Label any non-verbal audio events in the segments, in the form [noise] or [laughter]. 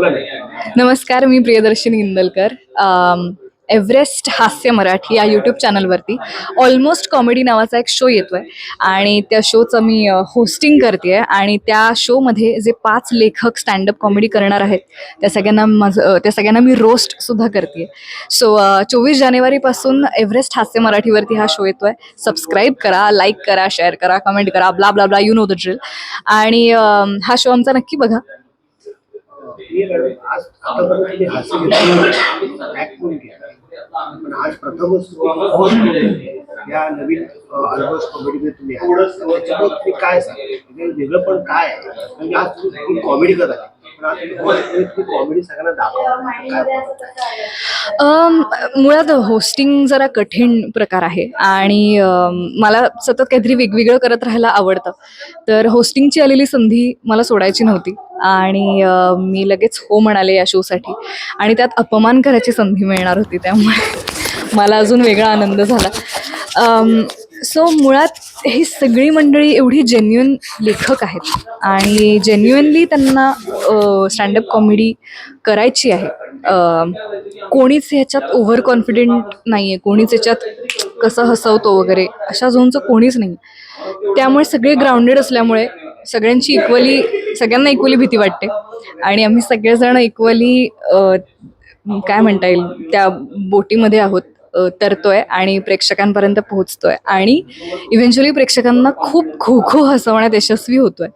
नमस्कार मी प्रियदर्शनी इंदलकर. एव्हरेस्ट हास्य मराठी या यूट्यूब चॅनलवरती ऑलमोस्ट कॉमेडी नावाचा एक शो येतोय आणि त्या शोचं मी होस्टिंग करते आणि त्या शोमध्ये जे पाच लेखक स्टँडअप कॉमेडी करणार आहेत त्या सगळ्यांना माझं त्या सगळ्यांना मी रोस्ट सुद्धा करते सो चोवीस जानेवारीपासून एव्हरेस्ट हास्य मराठीवरती हा शो येतोय. सबस्क्राईब करा लाईक करा शेअर करा कमेंट करा blah blah blah you know the drill आणि हा शो आमचा नक्की बघा. आज पण आज प्रथमच या नवीन अल्बस कॉमेडीमध्ये तुम्ही तुम्ही काय वेगळं पण काय आहे म्हणजे आज तुम्ही कॉमेडी करत आहे कॉमेडी सगळ्यांना दाखवा मुळात होस्टिंग जरा कठीण प्रकार आहे आणि मला सतत काहीतरी वेगवेगळं करत राहायला आवडतं. तर होस्टिंगची आलेली संधी मला सोडायची नव्हती. आणि मी लगेच हो म्हणाले या शोसाठी. आणि त्यात अपमान करायची संधी मिळणार होती त्यामुळे मला अजून वेगळा आनंद झाला. सो मुळात ही सगळी मंडळी एवढी जेन्युन लेखक आहेत. आणि जेन्युअनली त्यांना स्टँडअप कॉमेडी करायची आहे. कोणीच ह्याच्यात ओव्हर कॉन्फिडेंट नाही आहे कोणीच ह्याच्यात कसं हसवतो वगैरे अशा झोनचं कोणीच नाही त्यामुळे सगळे ग्राउंडेड असल्यामुळे सगळ्यांची इक्वली सगळ्यांना इक्वली भीती वाटते. आणि आम्ही सगळेजण इक्वली काय म्हणता येईल त्या बोटीमध्ये आहोत तरतोय आणि प्रेक्षकांपर्यंत पोहोचतोय. आणि इव्हेंच्युअली प्रेक्षकांना खूप खो खो हसवण्यात यशस्वी होतोय.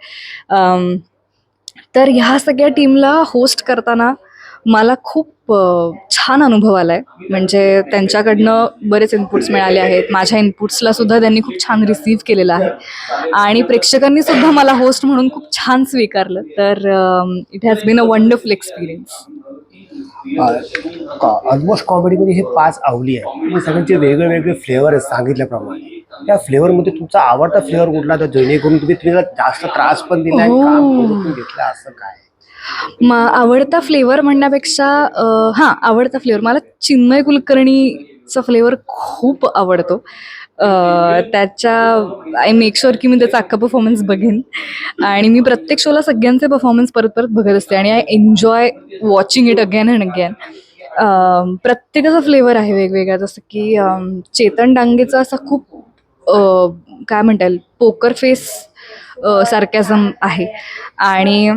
तर ह्या सगळ्या टीमला होस्ट करताना मला खूप छान अनुभव आला आहे म्हणजे त्यांच्याकडनं बरेच इनपुट्स मिळाले आहेत. माझ्या इनपुट्सला सुद्धा त्यांनी खूप छान रिसीव्ह केलेलं आहे. आणि प्रेक्षकांनी सुद्धा मला होस्ट म्हणून खूप छान स्वीकारलं. तर it has been a wonderful experience almost कॉमेडीमध्ये हे पाच आवली आहे तुम्ही सगळ्यांचे वेगळे वेगळे फ्लेवर आहेत सांगितल्याप्रमाणे. त्या फ्लेवरमध्ये तुमचा आवडता फ्लेवर कुठला? तर जेणेकरून तुम्ही तुम्हाला जास्त त्रास पण दिला हो. घेतलं असं काय? म आवडता फ्लेवर म्हणण्यापेक्षा हां आवडता फ्लेवर मला चिन्मय कुलकर्णीचा फ्लेवर खूप आवडतो. त्याच्या आय मेक शुअर की मी त्याचा अख्खा परफॉर्मन्स बघेन. आणि मी प्रत्येक शोला सगळ्यांचे परफॉर्मन्स परत परत बघत असते आणि I enjoy watching it again and again प्रत्येकाचा फ्लेवर आहे वेगवेगळा. जसं की चेतन डांगेचा असा खूप काय म्हणता येईल पोकर फेस सार्कॅझम आहे. आणि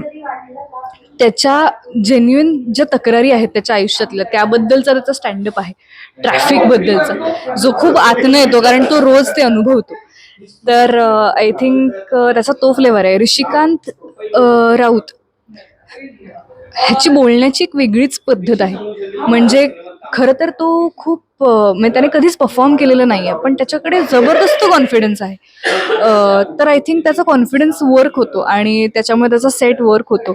त्याच्या जेन्युन ज्या तक्रारी आहेत त्याच्या आयुष्यातल्या त्याबद्दलचा त्याचा स्टँडअप आहे. ट्रॅफिकबद्दलचा जो खूप आतनं येतो कारण तो रोज ते अनुभवतो. तर uh, आय थिंक uh, त्याचा तो फ्लेवर आहे. ऋषिकांत uh, राऊत. ह्याची बोलण्याची एक वेगळीच पद्धत आहे. म्हणजे खरं तर तो खूप म्हणजे त्याने कधीच परफॉर्म केलेलं नाही आहे पण त्याच्याकडे जबरदस्त कॉन्फिडन्स आहे. तर आय थिंक त्याचा कॉन्फिडन्स वर्क होतो आणि त्याच्यामुळे त्याचा सेट वर्क होतो.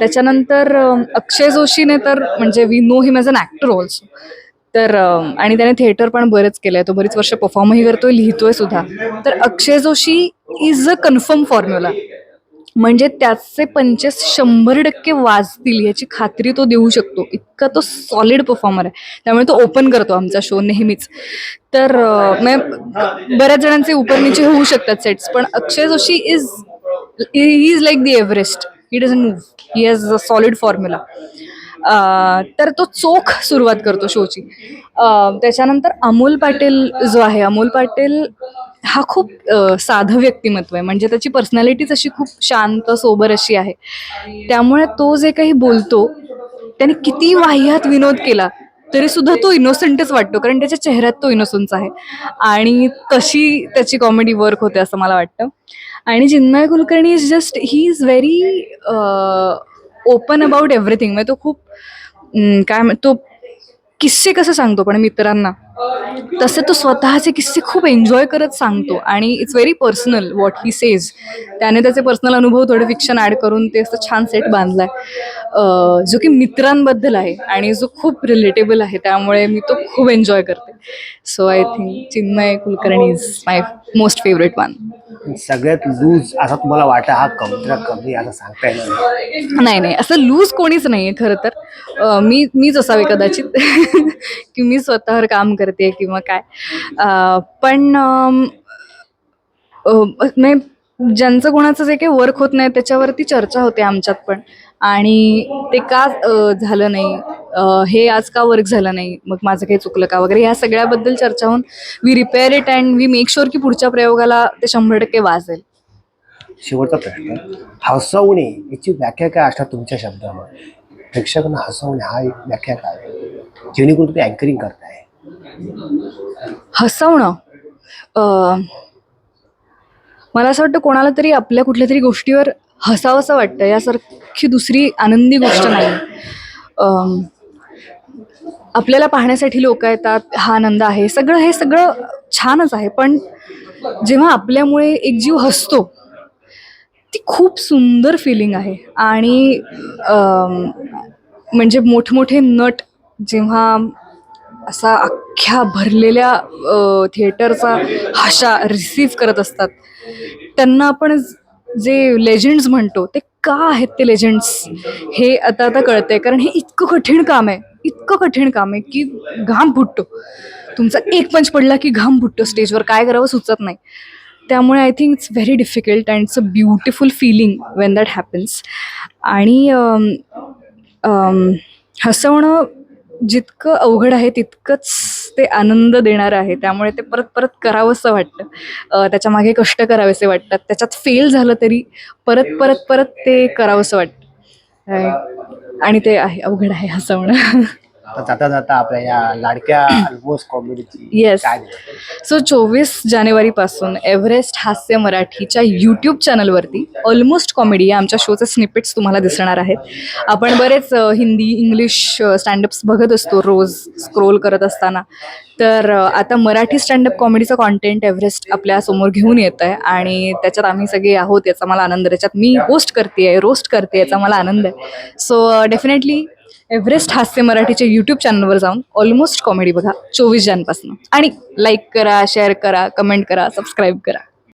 त्याच्यानंतर अक्षय जोशीने तर म्हणजे we know him as an actor also तर आणि त्याने थिएटर पण बरंच केलं आहे तो बरीच वर्ष परफॉर्मही करतोय लिहितोय सुद्धा. तर Akshay Joshi is a confirm formula म्हणजे त्याचे पंचेस शंभर टक्के वाजतील याची खात्री तो देऊ शकतो. इतका तो सॉलिड परफॉर्मर आहे. त्यामुळे तो ओपन करतो आमचा शो नेहमीच. तर म्हणजे बऱ्याच जणांचे उपरणीचे होऊ शकतात सेट्स पण Akshay Joshi is he is like the Everest he doesn't move he has a solid formula तर तो चोख सुरुवात करतो शोची. त्याच्यानंतर अमोल पाटील जो आहे अमोल पाटील हा खूप साधं व्यक्तिमत्व आहे. म्हणजे त्याची पर्सनॅलिटीच अशी खूप शांत सोबर अशी आहे. त्यामुळे तो जे काही बोलतो त्याने किती वाह्यात विनोद केला तरी सुद्धा तो इनोसंटच वाटतो. कारण त्याच्या चेहऱ्यात तो इनोसेंट आहे. आणि तशी त्याची कॉमेडी वर्क होते असं मला वाटतं. आणि Chinmay Kulkarni is just he is very open about everything म्हणजे तो खूप काय तो किस्से कसं सांगतो पण मित्रांना? तसे तो स्वतःचे किस्से खूप एन्जॉय करत सांगतो. आणि it's very personal what he says त्याने त्याचे पर्सनल अनुभव थोडे फिक्शन ॲड करून ते असं छान सेट बांधलाय. आहे जो की मित्रांबद्दल आहे आणि जो खूप रिलेटेबल आहे. त्यामुळे मी तो खूप एन्जॉय करते. So I think Chinmay Kulkarni is my most favourite one सगळ्यात लूज असा तुम्हाला वाटतं हा कमतरा कमी असं सांगता येणार नाही. नाही असं लूज कोणीच नाही आहे खरं तर. मी मीच असावे कदाचित [laughs] की मी स्वतःवर काम करते किंवा काय. पण म्हणजे ज्यांचं कोणाचं जे काही वर्क होत नाही त्याच्यावरती चर्चा होते आमच्यात पण. आणि ते का झालं नाही? हे आज का वर्क झालं नाही? मग माझं काही चुकलं का? वगैरे ह्या सगळ्याबद्दल चर्चा होऊन we repair it and we make sure की पुढच्या प्रयोगाला ते शंभर टक्के वाजेल. शेवटचा प्रश्न. हसवणे याची व्याख्या काय असणार तुमच्या शब्दामध्ये प्रेक्षकांना हसवणे हा एक व्याख्या काय? जेणेकरून तुम्ही अँकरिंग करताय. हसवणं? अं, मला असं वाटतं कोणाला तरी आपल्या कुठल्या तरी गोष्टीवर हसावंसं वाटतं. यासारखी दुसरी आनंदी गोष्ट नाही. अं, आपल्याला पाहण्यासाठी लोक येतात हा आनंद आहे. सगळं हे सगळं छानच आहे. पण जेव्हा आपल्यामुळे एक जीव हसतो ती खूप सुंदर फिलिंग आहे. आणि म्हणजे मोठमोठे नट जेव्हा असा अख्ख्या भरलेल्या थिएटरचा हाशा रिसीव्ह करत असतात त्यांना आपण जे लेजेंड्स म्हणतो ते का आहेत ते लेजेंड्स हे आता आता कळतंय. कारण हे इतकं कठीण काम आहे. इतकं कठीण काम आहे की घाम फुटतो. तुमचा एक पंच पडला की घाम फुटतो स्टेजवर काय करावं सुचत नाही. त्यामुळे I think it's very difficult and it's a beautiful feeling when that happens आणि हसवणं जितकं अवघड आहे तितकंच ते आनंद देणारं आहे. त्यामुळे ते परत परत करावंसं वाटतं. त्याच्यामागे कष्ट करावेसे वाटतात. त्याच्यात फेल झालं तरी परत परत परत ते करावंसं वाटतं. आणि ते आहे अवघड आहे हसवणं. आता जाता जाता आपल्या या लाडक्या ऑलमोस्ट कॉमेडीची. काय सो चोवीस जानेवारीपासून एव्हरेस्ट हास्य मराठीच्या यूट्यूब चॅनलवरती ऑलमोस्ट कॉमेडी या आमच्या शोचे स्निपेट्स तुम्हाला दिसणार आहेत. आपण बरेच हिंदी इंग्लिश स्टँडअप्स बघत असतो रोज स्क्रोल करत असताना. तर आता मराठी स्टँडअप कॉमेडीचं कॉन्टेंट एव्हरेस्ट आपल्यासमोर घेऊन येत आहे आणि त्याच्यात आम्ही सगळे आहोत याचा मला आनंद. त्याच्यात मी होस्ट करते आहे रोस्ट करते याचा मला आनंद आहे. सो डेफिनेटली एव्हरेस्ट हास्य मराठीच्या यूट्यूब चॅनलवर जाऊन ऑलमोस्ट कॉमेडी बघा चोवीस जानेपासून आणि लाईक करा शेअर करा कमेंट करा सबस्क्राईब करा.